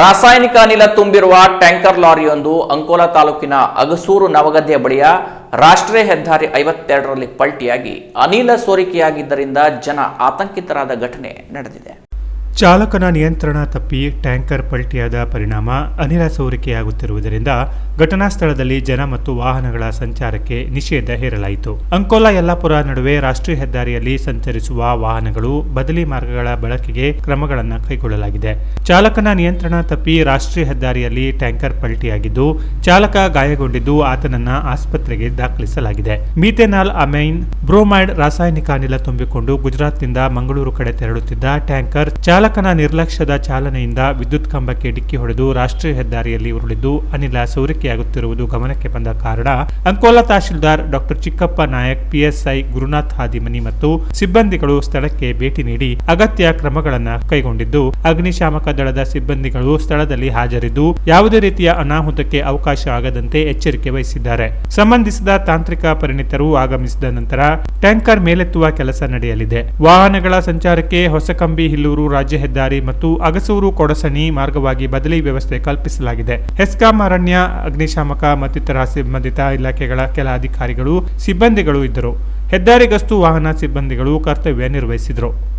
ರಾಸಾಯನಿಕ ಅನಿಲ ತುಂಬಿರುವ ಟ್ಯಾಂಕರ್ ಲಾರಿಯೊಂದು ಅಂಕೋಲಾ ತಾಲೂಕಿನ ಅಗಸೂರು ನವಗದ್ದೆ ಬಳಿಯ ರಾಷ್ಟ್ರೀಯ ಹೆದ್ದಾರಿ ಐವತ್ತೆರಡರಲ್ಲಿ ಪಲ್ಟಿಯಾಗಿ ಅನಿಲ ಸೋರಿಕೆಯಾಗಿದ್ದರಿಂದ ಜನ ಆತಂಕಿತರಾದ ಘಟನೆ ನಡೆದಿದೆ. ಚಾಲಕನ ನಿಯಂತ್ರಣ ತಪ್ಪಿ ಟ್ಯಾಂಕರ್ ಪಲ್ಟಿಯಾದ ಪರಿಣಾಮ ಅನಿಲ ಸೋರಿಕೆಯಾಗುತ್ತಿರುವುದರಿಂದ ಘಟನಾ ಸ್ಥಳದಲ್ಲಿ ಜನ ಮತ್ತು ವಾಹನಗಳ ಸಂಚಾರಕ್ಕೆ ನಿಷೇಧ ಹೇರಲಾಯಿತು. ಅಂಕೋಲಾ ಯಲ್ಲಾಪುರ ನಡುವೆ ರಾಷ್ಟ್ರೀಯ ಹೆದ್ದಾರಿಯಲ್ಲಿ ಸಂಚರಿಸುವ ವಾಹನಗಳು ಬದಲಿ ಮಾರ್ಗಗಳ ಬಳಕೆಗೆ ಕ್ರಮಗಳನ್ನು ಕೈಗೊಳ್ಳಲಾಗಿದೆ. ಚಾಲಕನ ನಿಯಂತ್ರಣ ತಪ್ಪಿ ರಾಷ್ಟ್ರೀಯ ಹೆದ್ದಾರಿಯಲ್ಲಿ ಟ್ಯಾಂಕರ್ ಪಲ್ಟಿಯಾಗಿದ್ದು, ಚಾಲಕ ಗಾಯಗೊಂಡಿದ್ದು ಆತನನ್ನ ಆಸ್ಪತ್ರೆಗೆ ದಾಖಲಿಸಲಾಗಿದೆ. ಮೀಥೆನಾಲ್ ಅಮೈನ್ ಬ್ರೋಮೈಡ್ ರಾಸಾಯನಿಕ ಅನಿಲ ತುಂಬಿಕೊಂಡು ಗುಜರಾತ್ನಿಂದ ಮಂಗಳೂರು ಕಡೆ ತೆರಳುತ್ತಿದ್ದ ಟ್ಯಾಂಕರ್ ಚಾಲಕನ ನಿರ್ಲಕ್ಷ್ಯದ ಚಾಲನೆಯಿಂದ ವಿದ್ಯುತ್ ಕಂಬಕ್ಕೆ ಡಿಕ್ಕಿ ಹೊಡೆದು ರಾಷ್ಟ್ರೀಯ ಹೆದ್ದಾರಿಯಲ್ಲಿ ಉರುಳಿದ್ದು, ಅನಿಲ ಸೋರಿಕೆಯಾಗುತ್ತಿರುವುದು ಗಮನಕ್ಕೆ ಬಂದ ಕಾರಣ ಅಂಕೋಲಾ ತಹಶೀಲ್ದಾರ್ ಡಾಕ್ಟರ್ ಚಿಕ್ಕಪ್ಪ ನಾಯಕ್, ಪಿಎಸ್ಐ ಗುರುನಾಥ್ ಹಾದಿಮನಿ ಮತ್ತು ಸಿಬ್ಬಂದಿಗಳು ಸ್ಥಳಕ್ಕೆ ಭೇಟಿ ನೀಡಿ ಅಗತ್ಯ ಕ್ರಮಗಳನ್ನು ಕೈಗೊಂಡಿದ್ದು, ಅಗ್ನಿಶಾಮಕ ದಳದ ಸಿಬ್ಬಂದಿಗಳು ಸ್ಥಳದಲ್ಲಿ ಹಾಜರಿದ್ದು, ಯಾವುದೇ ರೀತಿಯ ಅನಾಹುತಕ್ಕೆ ಅವಕಾಶ ಆಗದಂತೆ ಎಚ್ಚರಿಕೆ ವಹಿಸಿದ್ದಾರೆ. ಸಂಬಂಧಿಸಿದ ತಾಂತ್ರಿಕ ಪರಿಣಿತರು ಆಗಮಿಸಿದ ನಂತರ ಟ್ಯಾಂಕರ್ ಮೇಲೆತ್ತುವ ಕೆಲಸ ನಡೆಯಲಿದೆ. ವಾಹನಗಳ ಸಂಚಾರಕ್ಕೆ ಹೊಸಕಂಬಿ, ಹಿಲ್ಲೂರು ರಾಜ್ಯ ಹೆದ್ದಾರಿ ಮತ್ತು ಅಗಸೂರು ಕೊಡಸಣಿ ಮಾರ್ಗವಾಗಿ ಬದಲಿ ವ್ಯವಸ್ಥೆ ಕಲ್ಪಿಸಲಾಗಿದೆ. ಹೆಸ್ಕಾಂ ಅರಣ್ಯ, ಅಗ್ನಿಶಾಮಕ ಮತ್ತಿತರ ಸಂಬಂಧಿತ ಇಲಾಖೆಗಳ ಕೆಲ ಅಧಿಕಾರಿಗಳು, ಸಿಬ್ಬಂದಿಗಳು ಇದ್ದರು. ಹೆದ್ದಾರಿ ಗಸ್ತು ವಾಹನ ಸಿಬ್ಬಂದಿಗಳು ಕರ್ತವ್ಯ ನಿರ್ವಹಿಸಿದರು.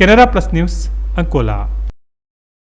Canara Plus News, Ancola.